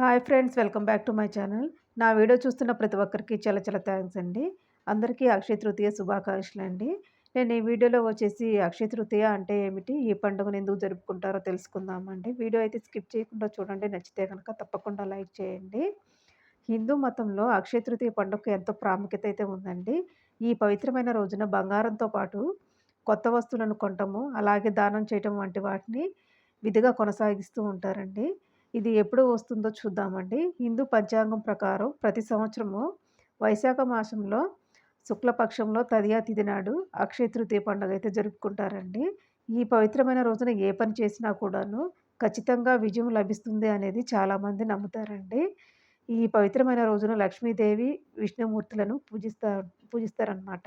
Hi friends welcome back to my channel. నా video చూస్తున్న ప్రతి ఒక్కరికి చాలా చాలా థ్యాంక్స్ అండి. అందరికీ అక్షయ తృతీయ శుభాకాంక్షలు అండి. నేను ఈ వీడియోలో వచ్చేసి అక్షయ తృతీయ అంటే ఏమిటి ఈ పండుగను ఎందుకు జరుపుకుంటారో తెలుసుకుందామండి. వీడియో అయితే స్కిప్ చేయకుండా చూడండి నచ్చితే కనుక తప్పకుండా లైక్ చేయండి. హిందూ మతంలో అక్షయ తృతీయ పండుగకు ఎంతో ప్రాముఖ్యత అయితే ఉందండి. ఈ పవిత్రమైన రోజున బంగారంతో పాటు కొత్త వస్తువులను కొనటము అలాగే దానం చేయటం వంటి వాటిని విధిగా కొనసాగిస్తూ ఉంటారండి. ఇది ఎప్పుడు వస్తుందో చూద్దామండి. హిందూ పంచాంగం ప్రకారం ప్రతి సంవత్సరము వైశాఖ మాసంలో శుక్లపక్షంలో తదియా తిథి నాడు అక్షయ తృతీయ పండుగ అయితే జరుపుకుంటారండి. ఈ పవిత్రమైన రోజున ఏ పని చేసినా కూడాను ఖచ్చితంగా విజయం లభిస్తుంది అనేది చాలామంది నమ్ముతారండి. ఈ పవిత్రమైన రోజున లక్ష్మీదేవి విష్ణుమూర్తులను పూజిస్తా పూజిస్తారనమాట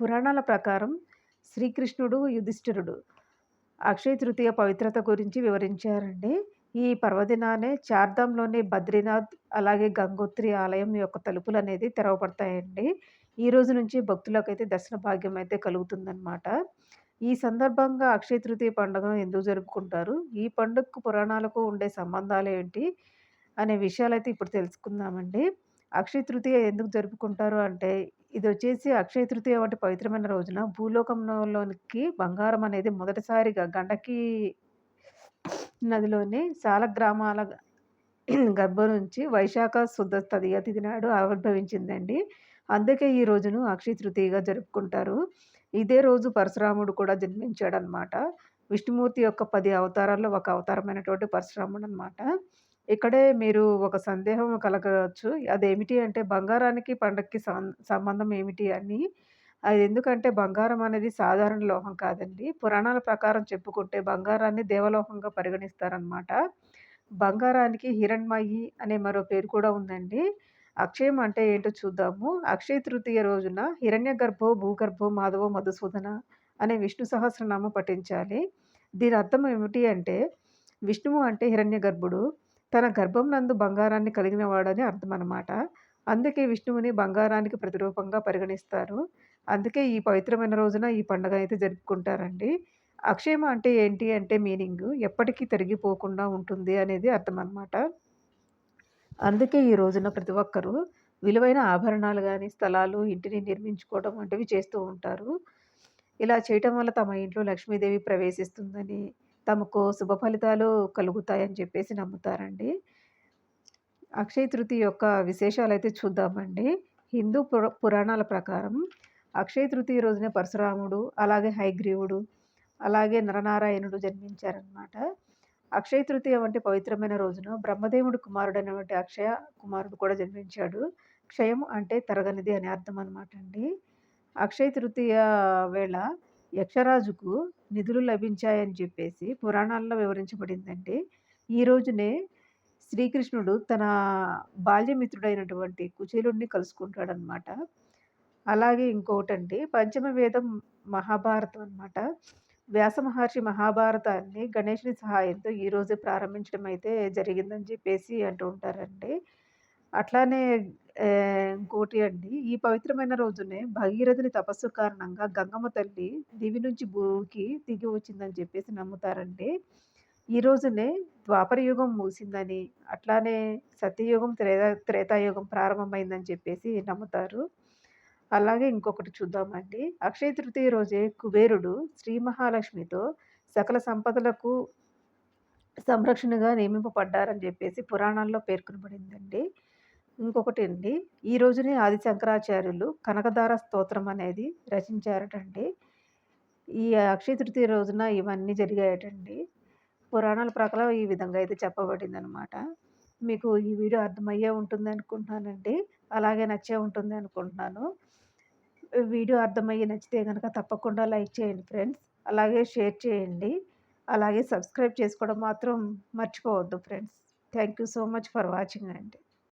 పురాణాల ప్రకారం శ్రీకృష్ణుడు యుధిష్ఠిరుడు అక్షయ తృతీయ పవిత్రత గురించి వివరించారండి. ఈ పర్వదినానే చార్ధాంలోని బద్రీనాథ్ అలాగే గంగోత్రి ఆలయం యొక్క తలుపులు అనేది తెరవబడతాయండి. ఈ రోజు నుంచి భక్తులకైతే దర్శన భాగ్యం అయితే కలుగుతుందన్నమాట. ఈ సందర్భంగా అక్షయ తృతీయ పండుగను ఎందుకు జరుపుకుంటారు? ఈ పండుగకు పురాణాలకు ఉండే సంబంధాలు ఏంటి? అనే విషయాలు అయితే ఇప్పుడు తెలుసుకుందామండి. అక్షయ తృతీయ ఎందుకు జరుపుకుంటారు అంటే ఇది వచ్చేసి అక్షయ తృతీయ వంటి పవిత్రమైన రోజున భూలోకంలోనికి బంగారం అనేది మొదటిసారిగా గండకి నదిలోని గ్రామాల గర్భం నుంచి వైశాఖ శుద్ధ తదియ తిథి నాడు ఆవిర్భవించిందండి. అందుకే ఈ రోజును అక్షయ తృతీయగా జరుపుకుంటారు. ఇదే రోజు పరశురాముడు కూడా జన్మించాడనమాట. విష్ణుమూర్తి యొక్క పది అవతారాల్లో ఒక అవతారమైనటువంటి పరశురాముడు అనమాట ఇక్కడే మీరు ఒక సందేహం కలగవచ్చు. అదేమిటి అంటే బంగారానికి పండక్కి సంబంధం ఏమిటి అని అది ఎందుకంటే బంగారం అనేది సాధారణ లోహం కాదండి. పురాణాల ప్రకారం చెప్పుకుంటే బంగారాన్ని దేవలోహంగా పరిగణిస్తారనమాట బంగారానికి హిరణ్మయి అనే మరో పేరు కూడా ఉందండి. అక్షయం అంటే ఏంటో చూద్దాము. అక్షయ తృతీయ రోజున హిరణ్య గర్భో భూగర్భో మాధవ మధుసూదన అనే విష్ణు సహస్రనామ పఠించాలి. దీని అర్థం ఏమిటి అంటే విష్ణువు అంటే హిరణ్య గర్భుడు. తన గర్భం నందు బంగారాన్ని కలిగిన వాడని అర్థం అనమాట అందుకే విష్ణువుని బంగారానికి ప్రతిరూపంగా పరిగణిస్తారు. అందుకే ఈ పవిత్రమైన రోజున ఈ పండుగ అయితే జరుపుకుంటారండి. అక్షయమ అంటే ఏంటి అంటే మీనింగ్ ఎప్పటికీ తరిగిపోకుండా ఉంటుంది అనేది అర్థం అనమాట అందుకే ఈ రోజున ప్రతి ఒక్కరూ విలువైన ఆభరణాలు కానీ స్థలాలు ఇంటిని నిర్మించుకోవడం వంటివి చేస్తూ ఉంటారు. ఇలా చేయటం వల్ల తమ ఇంట్లో లక్ష్మీదేవి ప్రవేశిస్తుందని తమకు శుభ ఫలితాలు కలుగుతాయని చెప్పేసి నమ్ముతారండి. అక్షయ తృతీయ యొక్క విశేషాలు అయితే చూద్దామండి. హిందూ పురాణాల ప్రకారం అక్షయ తృతీయ రోజునే పరశురాముడు అలాగే హైగ్రీవుడు అలాగే నరనారాయణుడు జన్మించారనమాట అక్షయ తృతీయ వంటి పవిత్రమైన రోజున బ్రహ్మదేవుడు కుమారుడైనటువంటి అక్షయ కుమారుడు కూడా జన్మించాడు. క్షయం అంటే తరగనిది అని అర్థం అనమాట అండి. అక్షయ తృతీయ వేళ యక్షరాజుకు నిధులు లభించాయని చెప్పేసి పురాణాల్లో వివరించబడిందండి. ఈ రోజునే శ్రీకృష్ణుడు తన బాల్యమిత్రుడైనటువంటి కుచేలుడిని కలుసుకుంటాడనమాట అలాగే ఇంకోటండి పంచమ వేదం మహాభారతం అనమాట వ్యాస మహర్షి మహాభారతాన్ని గణేషుని సహాయంతో ఈరోజే ప్రారంభించడం అయితే జరిగిందని చెప్పేసి అంటూ ఉంటారండి. అట్లానే ఇంకోటి అండి ఈ పవిత్రమైన రోజునే భగీరథుని తపస్సు కారణంగా గంగమ్మ తల్లి దివి నుంచి భూమికి దిగి వచ్చిందని చెప్పేసి నమ్ముతారండి. ఈ రోజునే ద్వాపర యుగం మూసిందని అట్లానే సత్యయుగం త్రేతా త్రేతాయుగం ప్రారంభమైందని చెప్పేసి నమ్ముతారు. అలాగే ఇంకొకటి చూద్దామండి. అక్షయ తృతీయ రోజే కుబేరుడు శ్రీ మహాలక్ష్మితో సకల సంపదలకు సంరక్షణగా నియమింపబడ్డారని చెప్పేసి పురాణాల్లో పేర్కొనబడిందండి. ఇంకొకటి అండి ఈ రోజునే ఆది శంకరాచార్యులు కనకదార స్తోత్రం అనేది రచించారటండి. ఈ అక్షయ తృతీయ రోజున ఇవన్నీ జరిగాయటండి. పురాణాల ప్రకారం ఈ విధంగా అయితే చెప్పబడింది అనమాట మీకు ఈ వీడియో అర్థమయ్యే ఉంటుంది అనుకుంటున్నానండి అలాగే నచ్చే ఉంటుంది అనుకుంటున్నాను వీడియో అర్థమయ్యి నచ్చితే కనుక తప్పకుండా లైక్ చేయండి ఫ్రెండ్స్. అలాగే షేర్ చేయండి. అలాగే సబ్స్క్రైబ్ చేసుకోవడం మాత్రం మర్చిపోవద్దు friends. Thank you so much for watching అండి.